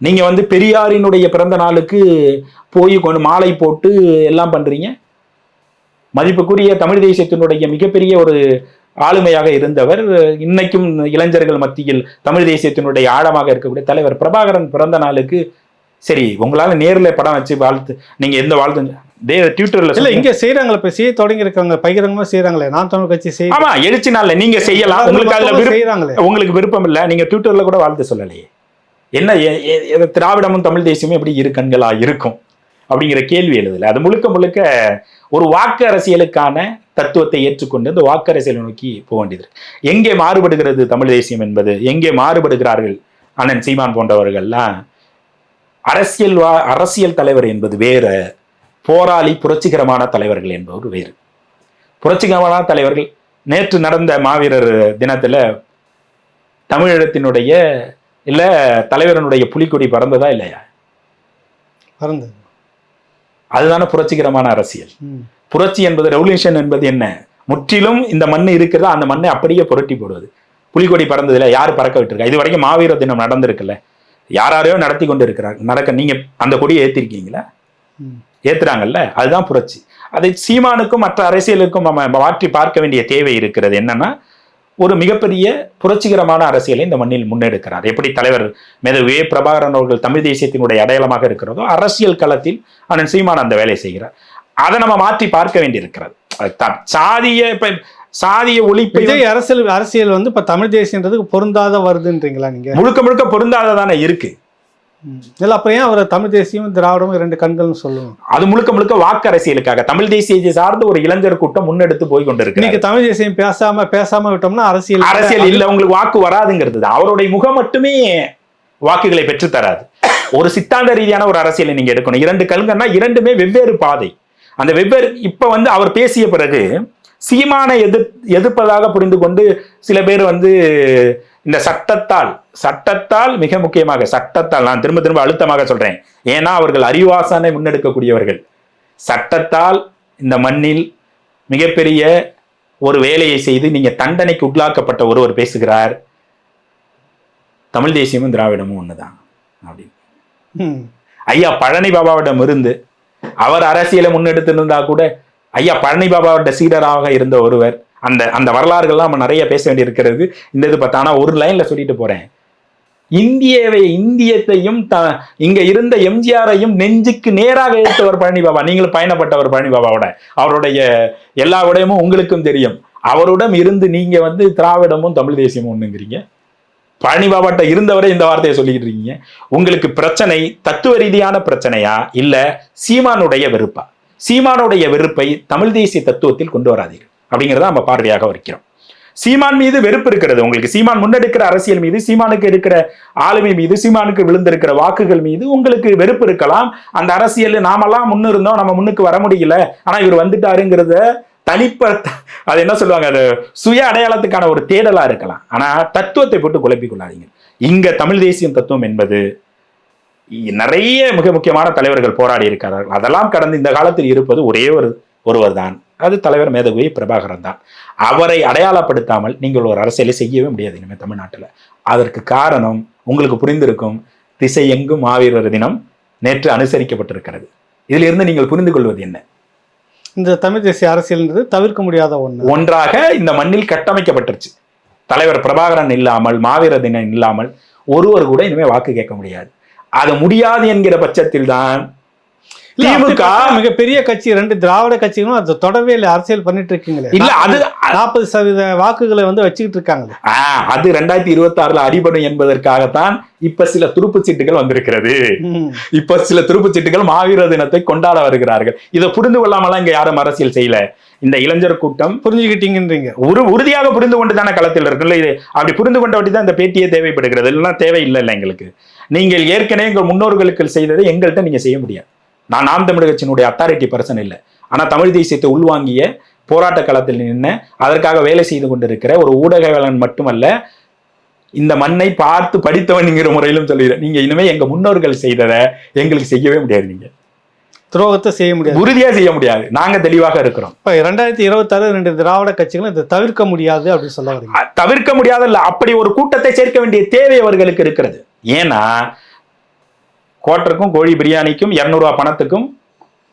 Speaker 1: நீங்க வந்து பெரியாரினுடைய பிறந்த நாளுக்கு போய் கொண்டு மாலை போட்டு எல்லாம் பண்றீங்க? மதிப்புக்குரிய தமிழ் தேசியத்தினுடைய மிகப்பெரிய ஒரு ஆளுமையாக இருந்தவர் இன்னைக்கும் இளைஞர்கள் மத்தியில் தமிழ் தேசியத்தினுடைய ஆழமாக இருக்கக்கூடிய தலைவர் பிரபாகரன் பிறந்த நாளுக்கு சரி உங்களால நேரில் படம் வச்சு வாழ்த்து நீங்க எந்த வாழ்த்து டே ட்விட்டர்ல
Speaker 2: இல்ல. இங்க செய்யறாங்களே இப்ப செய்ய தொடங்கி இருக்காங்க பகிரங்கமா செய்யறாங்களே நான் தமிழ் கட்சி செய்ய
Speaker 1: ஆமா எழுச்சி நாள்ல நீங்க செய்யலாம். உங்களுக்கு அதுல விருப்பம்
Speaker 2: செய்யறாங்களே
Speaker 1: உங்களுக்கு விருப்பம் இல்ல நீங்க ட்விட்டர்ல கூட வாழ்த்து சொல்லலையே. என்ன திராவிடமும் தமிழ் தேசியமும் எப்படி இரு கண்களா இருக்கும்? அப்படிங்கிற கேள்வி எழுதல. அது முழுக்க முழுக்க ஒரு வாக்கு அரசியலுக்கான தத்துவத்தை ஏற்றுக்கொண்டு இந்த வாக்கு அரசியலை நோக்கி போக வேண்டியது. எங்கே மாறுபடுகிறது தமிழ் தேசியம் என்பது? எங்கே மாறுபடுகிறார்கள் அண்ணன் சீமான் போன்றவர்கள்லாம்? அரசியல் வா அரசியல் தலைவர் என்பது வேற. போராளி புரட்சிகரமான தலைவர்கள் என்பவர் வேறு. புரட்சிகரமான தலைவர்கள். நேற்று நடந்த மாவீரர் தினத்துல தமிழகத்தினுடைய இல்ல தலைவரனுடைய புலிக்கொடி பறந்ததா இல்லையா?
Speaker 2: பறந்தது.
Speaker 1: அதுதானே புரட்சிகரமான அரசியல். புரட்சி என்பது ரெவல்யூஷன் என்பது என்ன? முற்றிலும் இந்த மண் இருக்கிறதா? அந்த மண்ணை அப்படியே புரட்டி போடுவது. புலிக்கொடி பறந்ததுல யாரு பறக்க விட்டுருக்கா? இது வரைக்கும் மாவீர தினம் நடந்திருக்குல்ல. யாராரையோ நடத்தி கொண்டு இருக்கிறாங்க நடக்க நீங்க அந்த கொடியை ஏத்திருக்கீங்களா?
Speaker 2: ம்.
Speaker 1: ஏத்துறாங்கல்ல? அதுதான் புரட்சி. அதை சீமானுக்கும் மற்ற அரசியலுக்கும் நம்ம மாற்றி பார்க்க வேண்டிய தேவை இருக்கிறது. என்னன்னா ஒரு மிகப்பெரிய புரட்சிகரமான அரசியலை இந்த மண்ணில் முன்னெடுக்கிறார். எப்படி தலைவர் மேதவே பிரபாகரன் அவர்கள் தமிழ் தேசியத்தினுடைய அடையாளமாக இருக்கிறதோ அரசியல் களத்தில் அண்ணன் சீமான் அந்த வேலை செய்கிறார். அதை நம்ம மாற்றி பார்க்க வேண்டியிருக்கிறது. சாதிய இப்ப சாதிய ஒழிப்பை
Speaker 2: அரசியல் அரசியல் வந்து இப்ப தமிழ் தேசியன்றதுக்கு பொருந்தாத வருதுன்றீங்களா நீங்க?
Speaker 1: முழுக்க முழுக்க பொருந்தாததானே இருக்கு.
Speaker 2: ம். இல்ல அப்புறம் ஏன் அவர் தமிழ் தேசியம் திராவிடமும் ரெண்டு கண்கள்னு சொல்லுவோம்
Speaker 1: அது முழுக்க முழுக்க வாக்கு அரசியலுக்காக தமிழ் தேசியத்தை சார்ந்து ஒரு இளைஞர் கூட்டம் முன்னெடுத்து போய் கொண்டிருக்கு
Speaker 2: இன்னைக்கு தமிழ் தேசியம் பேசாம பேசாம விட்டோம்னா அரசியல்
Speaker 1: அரசியல் இல்ல உங்களுக்கு வாக்கு வராதுங்கிறது. அவருடைய முகம் மட்டுமே வாக்குகளை பெற்று தராது. ஒரு சித்தாந்த ரீதியான ஒரு அரசியலை நீங்க எடுக்கணும். இரண்டு கல்கன்னா இரண்டுமே வெவ்வேறு பாதை. அந்த வெவ்வேறு இப்ப வந்து அவர் பேசிய பிறகு சீமானை எதிர் எதிர்ப்பதாக புரிந்து கொண்டு சில பேர் வந்து இந்த சட்டத்தால் சட்டத்தால் மிக முக்கியமாக சட்டத்தால் நான் திரும்ப திரும்ப அழுத்தமாக சொல்றேன். ஏன்னா அவர்கள் அறிவாசனை முன்னெடுக்கக்கூடியவர்கள். சட்டத்தால் இந்த மண்ணில் மிகப்பெரிய ஒரு வேலையை செய்து நீங்க தண்டனைக்கு உள்ளாக்கப்பட்ட ஒருவர் பேசுகிறார். தமிழ் தேசியமும் திராவிடமும் ஒண்ணுதான். அப்படின்னு. ஐயா பழனி பாபாவிடம் இருந்து அவர் அரசியலை முன்னெடுத்து இருந்தா கூட ஐயா பழனி பாபாவோட சீடராக இருந்த ஒருவர் அந்த அந்த வரலாறுகள்லாம் நம்ம நிறைய பேச வேண்டியிருக்கிறது. இந்த இது பார்த்தா ஆனால் ஒரு லைன்ல சொல்லிட்டு போறேன். இந்தியவை இந்தியத்தையும் த இங்க இருந்த எம்ஜிஆரையும் நெஞ்சுக்கு நேராக எழுத்தவர் பழனி பாபா நீங்களும் பயணப்பட்டவர் பழனி பாபாவோட அவருடைய எல்லா விடயமும் உங்களுக்கும் தெரியும். அவருடன் இருந்து நீங்க வந்து திராவிடமும் தமிழ் தேசியமும் ஒண்ணுங்கிறீங்க. பழனி பாபாட்ட இருந்தவரை இந்த வார்த்தையை சொல்லிக்கிட்டு இருக்கீங்க. உங்களுக்கு பிரச்சனை தத்துவ ரீதியான பிரச்சனையா? இல்ல சீமானுடைய வெறுப்பா? சீமானுடைய வெறுப்பை தமிழ் தேசிய தத்துவத்தில் கொண்டு வராதீர்கள். அப்படிங்கிறத நம்ம பார்வையாக வைக்கிறோம். சீமான் மீது வெறுப்பு இருக்கிறது உங்களுக்கு. சீமான் முன்னெடுக்கிற அரசியல் மீது சீமானுக்கு இருக்கிற ஆளுமை மீது சீமானுக்கு விழுந்திருக்கிற வாக்குகள் மீது உங்களுக்கு வெறுப்பு இருக்கலாம். அந்த அரசியல் நாமெல்லாம் முன்னிருந்தோம் நம்ம முன்னுக்கு வர முடியல. ஆனா இவர் வந்துட்டாருங்கிறத தனிப்ப அது என்ன சொல்லுவாங்க? அது சுய அடையாளத்துக்கான ஒரு தேடலா இருக்கலாம். ஆனா தத்துவத்தை போட்டு குழப்பிக் கொள்ளாதீங்க. இங்க தமிழ் தேசியம் தத்துவம் என்பது நிறைய மிக முக்கியமான தலைவர்கள் போராடி இருக்கிறார்கள் அதெல்லாம் கடந்து இந்த காலத்தில் இருப்பது ஒரே ஒரு ஒருவர் தான் அது தலைவர் மேதகுவி பிரபாகரன் தான். அவரை அடையாளப்படுத்தாமல் நீங்கள் ஒரு அரசியலை செய்யவே முடியாது இனிமேல் தமிழ்நாட்டில். அதற்கு காரணம் உங்களுக்கு புரிந்திருக்கும் திசை எங்கும் மாவீரர் தினம் நேற்று அனுசரிக்கப்பட்டிருக்கிறது. இதிலிருந்து நீங்கள் புரிந்து கொள்வது என்ன?
Speaker 2: இந்த தமிழ் தேசிய அரசியல்ன்றது தவிர்க்க முடியாத ஒண்ணு.
Speaker 1: ஒன்றாக இந்த மண்ணில் கட்டமைக்கப்பட்டுருச்சு. தலைவர் பிரபாகரன் இல்லாமல் மாவீர தினம் இல்லாமல் ஒருவர் கூட இனிமே வாக்கு கேட்க முடியாது. அது முடியாது என்கிற பட்சத்தில் தான் திமுக
Speaker 2: மிகப்பெரிய கட்சி ரெண்டு திராவிட கட்சிகளும் அது தொடர்பே இல்லை அரசியல் பண்ணிட்டு இருக்கீங்களே.
Speaker 1: இல்ல அது
Speaker 2: நாற்பது சதவீத வாக்குகளை வந்து வச்சுக்கிட்டு இருக்காங்களே.
Speaker 1: ஆ, அது ரெண்டாயிரத்தி இருபத்தி ஆறுல அடிபடும் என்பதற்காகத்தான் இப்ப சில துருப்புச் சீட்டுகள் வந்திருக்கிறது. இப்ப சில துருப்புச் சீட்டுகள் மாவீர தினத்தை கொண்டாட வருகிறார்கள். இதை புரிந்து கொள்ளாமலாம் இங்க யாரும் அரசியல் செய்யல. இந்த இளைஞர் கூட்டம்
Speaker 2: புரிஞ்சுக்கிட்டீங்கன்றீங்க
Speaker 1: ஒரு உறுதியாக புரிந்து கொண்டு தானே களத்தில் இருக்குல்ல இது அப்படி புரிந்து கொண்ட வட்டி தான் இந்த பேட்டியே தேவைப்படுகிறது. இல்லைன்னா தேவை இல்லை இல்லை எங்களுக்கு. நீங்கள் ஏற்கனவே எங்கள் முன்னோர்களுக்கு செய்ததை எங்கள்கிட்ட நீங்க செய்ய முடியாது. நான் நாம் தமிழர் கட்சியினுடைய அத்தாரிட்டி பர்சன் இல்லை. ஆனா தமிழ் தேசியத்தை உள்வாங்கிய போராட்ட களத்தில் நின்று அதற்காக வேலை செய்து கொண்டிருக்கிற ஒரு ஊடகவாளன் மட்டுமல்ல இந்த மண்ணை பார்த்து படித்தவன்ங்கிற முறையிலும் சொல்லிடுறேன் நீங்க இனிமே எங்க முன்னோர்கள் செய்ததை எங்களுக்கு செய்யவே முடியாது நீங்க.
Speaker 2: துரோகத்தை செய்ய முடியாது.
Speaker 1: உறுதியா செய்ய முடியாது. நாங்க தெளிவாக இருக்கிறோம்.
Speaker 2: இப்ப ரெண்டாயிரத்தி இருபத்தாறு ரெண்டு திராவிட கட்சிகளும் இதை தவிர்க்க முடியாது அப்படின்னு சொல்ல
Speaker 1: தவிர்க்க முடியாத இல்ல அப்படி ஒரு கூட்டத்தை சேர்க்க வேண்டிய தேவை அவர்களுக்கு இருக்கிறது. ஏன்னா கோட்டருக்கும் கோழி பிரியாணிக்கும் இரநூறுவா பணத்துக்கும்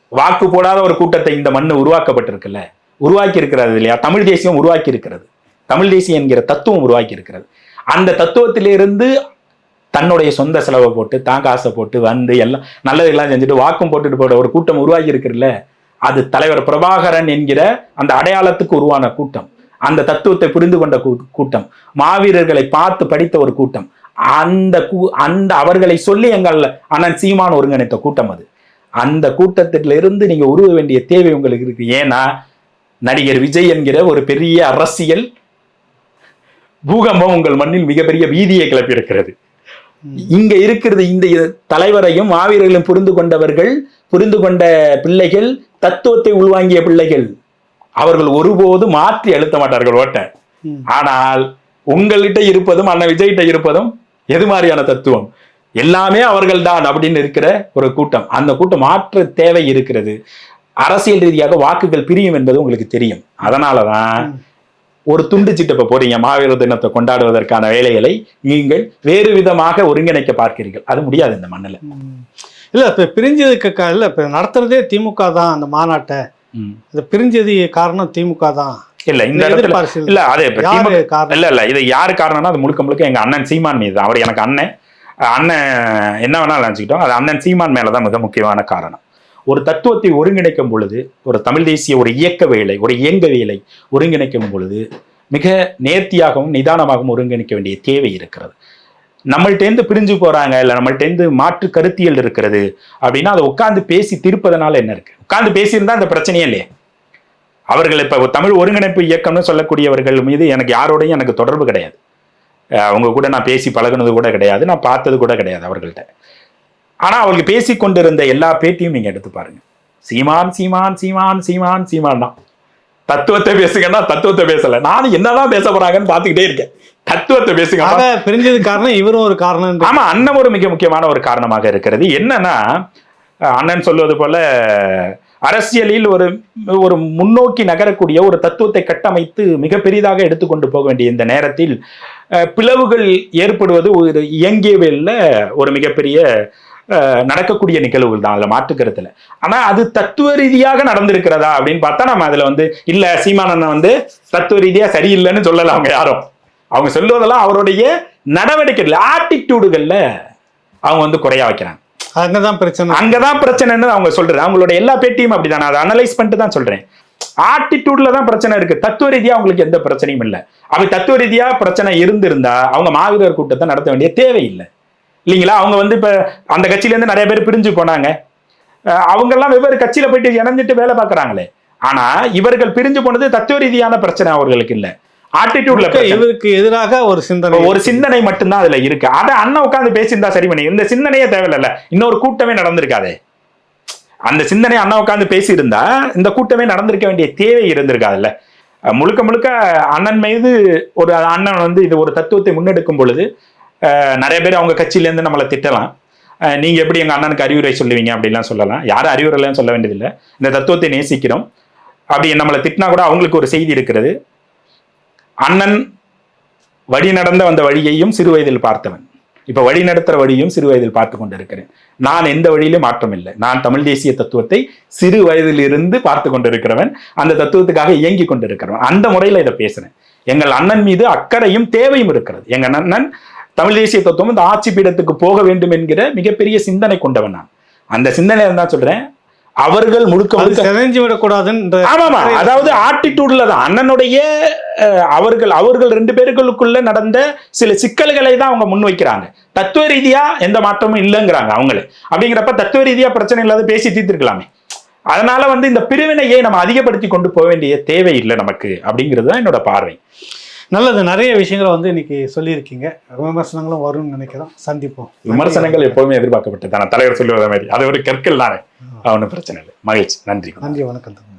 Speaker 1: வாக்கு போடாத ஒரு கூட்டத்தை இந்த மண்ணு உருவாக்கப்பட்டிருக்குல்ல. உருவாக்கி இருக்கிறது இல்லையா? தமிழ் தேசியம் உருவாக்கி இருக்கிறது தமிழ் தேசியம் என்கிற தத்துவம் உருவாக்கி இருக்கிறது அந்த தத்துவத்திலிருந்து தன்னுடைய சொந்த செலவை போட்டு தான் காசை போட்டு வந்து எல்லாம் நல்லதெல்லாம் செஞ்சுட்டு வாக்கும் போட்டுட்டு போட ஒரு கூட்டம் உருவாகி இருக்குல்ல அது தலைவர் பிரபாகரன் என்கிற அந்த அடையாளத்துக்கு உருவான கூட்டம். அந்த தத்துவத்தை புரிந்து கொண்ட கூ- கூட்டம். மாவீரர்களை பார்த்து படித்த ஒரு கூட்டம். அந்த அந்த அவர்களை சொல்லி எங்கள் அண்ணன் சீமான் ஒருங்கிணைத்த கூட்டம் அது. அந்த கூட்டத்திலிருந்து நீங்க உருவ வேண்டிய தேவை உங்களுக்கு இருக்கு. ஏன்னா நடிகர் விஜய் என்கிற ஒரு பெரிய அரசியல் பூகம்பம் உங்கள் மண்ணில் மிகப்பெரிய பீதியை கிளப்பி இருக்கிறது இங்க இருக்கிறது இந்த தலைவரையும் மாவீரர்களையும் புரிந்து கொண்டவர்கள் புரிந்து கொண்ட பிள்ளைகள் தத்துவத்தை உள்வாங்கிய பிள்ளைகள் அவர்கள் ஒருபோதும் மாற்றி அழுத்த மாட்டார்கள் ஓட்ட. ஆனால் உங்கள்கிட்ட இருப்பதும் அண்ணன் விஜய்கிட்ட இருப்பதும் எது மாதிரியான தத்துவம்? எல்லாமே அவர்கள்தான் அப்படின்னு இருக்கிற ஒரு கூட்டம். அந்த கூட்டம் மாற்ற தேவை இருக்கிறது. அரசியல் ரீதியாக வாக்குகள் பிரியும் என்பது உங்களுக்கு தெரியும். அதனாலதான். ஒரு துண்டு சீட்டு இப்ப போறீங்க. மாவீரர் தினத்தை கொண்டாடுவதற்கான வேலைகளை நீங்கள் வேறு விதமாக ஒருங்கிணைக்க பார்க்கிறீர்கள். அது முடியாது இந்த மண்ணில்.
Speaker 2: இல்ல இப்ப பிரிஞ்சதுக்கு இல்ல இப்ப நடத்துறதே திமுக தான் அந்த மாநாட்டை. இது பிரிஞ்சது காரணம் திமுக தான்.
Speaker 1: இல்ல இந்த இடத்துல இல்ல அது இல்ல இல்ல இது யாரு காரணம்னா அது முழுக்க முழுக்க எங்க அண்ணன் சீமான் மீது தான். அவர் எனக்கு அண்ணன். அண்ணன் என்ன வேணாலும் நினைச்சுக்கிட்டோம். அது அண்ணன் சீமான் மேலதான் மிக முக்கியமான காரணம். ஒரு தத்துவத்தை ஒருங்கிணைக்கும் பொழுது ஒரு தமிழ் தேசிய ஒரு இயக்க வேலை ஒரு இயங்க வேலை ஒருங்கிணைக்கும் பொழுது மிக நேர்த்தியாகவும் நிதானமாகவும் ஒருங்கிணைக்க வேண்டிய தேவை இருக்கிறது. நம்மள்டேந்து பிரிஞ்சு போறாங்க இல்ல நம்மள்டேந்து மாற்று கருத்தியல் இருக்கிறது அப்படின்னா அதை உட்கார்ந்து பேசி தீர்ப்பதனால என்ன இருக்கு? உட்கார்ந்து பேசியிருந்தா அந்த பிரச்சனையே இல்லையே. அவர்கள் இப்ப தமிழ் ஒருங்கிணைப்பு இயக்கம்னு சொல்லக்கூடியவர்கள் மீது எனக்கு யாரோடையும் எனக்கு தொடர்பு கிடையாது. அவங்க கூட நான் பேசி பழகுனது கூட கிடையாது. நான் பார்த்தது கூட கிடையாது அவர்கள்ட்ட. ஆனா அவர்கள் பேசி கொண்டிருந்த எல்லா பேட்டியும் நீங்க எடுத்து பாருங்க. சீமான் சீமான் சீமான் சீமான் சீமான் தான். தத்துவத்தை பேசுங்கன்னா தத்துவத்தை பேசல. நானும் என்னதான் பேச போறாங்கன்னு பார்த்துக்கிட்டே இருக்கேன். தத்துவத்தை பேசுங்க.
Speaker 2: ஆக பிரிஞ்சதுக்கு காரணம் இவரும் ஒரு காரணம்.
Speaker 1: ஆமா அண்ணன் ஒரு மிக முக்கியமான ஒரு காரணமாக இருக்கிறது. என்னன்னா அண்ணன் சொல்வது போல அரசியலில் ஒரு ஒரு முன்னோக்கி நகரக்கூடிய ஒரு தத்துவத்தை கட்டமைத்து மிக பெரிதாக எடுத்துக்கொண்டு போக வேண்டிய இந்த நேரத்தில் பிளவுகள் ஏற்படுவது ஒரு இயங்கியவியல்ல ஒரு மிகப்பெரிய நடக்கக்கூடிய நிகழ்வுகள் தான் அதில் மாற்றுக்கிறதுல ஆனால் அது தத்துவ ரீதியாக நடந்திருக்கிறதா அப்படின்னு பார்த்தா நம்ம அதில் வந்து இல்லை சீமானண்ணன் வந்து தத்துவ ரீதியாக சரியில்லைன்னு சொல்லலை அவங்க யாரும். அவங்க சொல்லுவதெல்லாம் அவருடைய நடவடிக்கைகள் ஆட்டிடியூடுகளில் அவங்க வந்து குறையா வைக்கிறாங்க.
Speaker 2: அங்கதான் பிரச்சனை.
Speaker 1: அங்கதான் பிரச்சனைன்னு அவங்க சொல்றேன் அவங்களோட எல்லா பேட்டியும் அப்படிதான். அதை அனலைஸ் பண்ணிட்டு தான் சொல்றேன். ஆட்டிடியூட்ல தான் பிரச்சனை இருக்கு. தத்துவ ரீதியா அவங்களுக்கு எந்த பிரச்சனையும் இல்லை. அப்படி தத்துவ ரீதியா பிரச்சனை இருந்திருந்தா அவங்க மாவீரர் கூட்டத்தை நடத்த வேண்டிய தேவையில்லை. இல்லைங்களா? அவங்க வந்து இப்ப அந்த கட்சியில இருந்து நிறைய பேர் பிரிஞ்சு போனாங்க. அவங்கெல்லாம் அவங்க எல்லாம் வெவ்வேறு கட்சியில போயிட்டு இணைஞ்சிட்டு வேலை பார்க்கறாங்களே. ஆனா இவர்கள் பிரிஞ்சு போனது தத்துவ ரீதியான பிரச்சனை அவர்களுக்கு இல்லை. ஆட்டிடியூட்ல
Speaker 2: இவருக்கு எதிராக ஒரு சிந்தனை
Speaker 1: ஒரு சிந்தனை மட்டும்தான் அதுல இருக்கு. அதை அண்ணன் உட்கார்ந்து பேசியிருந்தா சரி பண்ணி இந்த சிந்தனையே தேவையில்ல இன்னொரு கூட்டமே நடந்திருக்காதே. அந்த சிந்தனை அண்ணன் உட்கார்ந்து பேசியிருந்தா இந்த கூட்டமே நடந்திருக்க வேண்டிய தேவை இருந்திருக்காதுல்ல. முழுக்க முழுக்க அண்ணன் மீது ஒரு அண்ணன் வந்து இது ஒரு தத்துவத்தை முன்னெடுக்கும் பொழுது நிறைய பேர் அவங்க கட்சியில இருந்து நம்மளை திட்டலாம். நீங்க எப்படி எங்க அண்ணனுக்கு அறிவுரை சொல்லுவீங்க அப்படிலாம் சொல்லலாம். யாரும் அறிவுரைலாம் சொல்ல வேண்டியதில்லை. இந்த தத்துவத்தை நேசிக்கிறோம். அப்படி நம்மளை திட்டினா கூட அவங்களுக்கு ஒரு செய்தி இருக்கிறது. அண்ணன் வழி நடந்த வந்த வழியையும் சிறு வயதில் பார்த்தவன். இப்போ வழி நடத்துகிற வழியும் சிறு வயதில் பார்த்து கொண்டிருக்கிறேன். நான் எந்த வழியிலும் மாற்றம் இல்லை நான் தமிழ் தேசிய தத்துவத்தை சிறு வயதில் இருந்து பார்த்து கொண்டிருக்கிறவன். அந்த தத்துவத்துக்காக இயங்கி கொண்டிருக்கிறவன். அந்த முறையில் இதை பேசுகிறேன் எங்கள் அண்ணன் மீது அக்கறையும் தேவையும் இருக்கிறது. எங்கள் அண்ணன் தமிழ் தேசிய தத்துவம் இந்த ஆட்சி பீடத்துக்கு போக வேண்டும் என்கிற மிகப்பெரிய சிந்தனை கொண்டவன் நான். அந்த சிந்தனை தான் சொல்கிறேன் அவர்கள் முழுக்க முழுக்க
Speaker 2: செதஞ்சு விடக்கூடாதுன்ற
Speaker 1: ஆமாமா அதாவது ஆட்டிடியூட்ல தான். அண்ணனுடைய அவர்கள் அவர்கள் ரெண்டு பேருக்குள்ள நடந்த சில சிக்கல்களை தான் அவங்க முன்வைக்கிறாங்க. தத்துவ ரீதியா எந்த மாற்றமும் இல்லைங்கிறாங்க அவங்களே. அப்படிங்கிறப்ப தத்துவ ரீதியா பிரச்சனை இல்லாத பேசி தீர்த்திருக்கலாமே. அதனால வந்து இந்த பிரிவினையை நம்ம அதிகப்படுத்தி கொண்டு போக வேண்டிய தேவை இல்லை நமக்கு. அப்படிங்கிறது தான் என்னோட பார்வை.
Speaker 2: நல்லது நிறைய விஷயங்களை வந்து இன்னைக்கு சொல்லியிருக்கீங்க. விமர்சனங்களும் வரும்னு நினைக்கிறோம். சந்திப்போம்.
Speaker 1: விமர்சனங்கள் எப்பவுமே எதிர்பார்க்கப்பட்டது. தலைவர் சொல்லுவத மாதிரி. அது ஒரு கற்கள் தானே. ஒன்றும் பிரச்சனை இல்லை. மகிழ்ச்சி. நன்றி.
Speaker 2: நன்றி வணக்கம்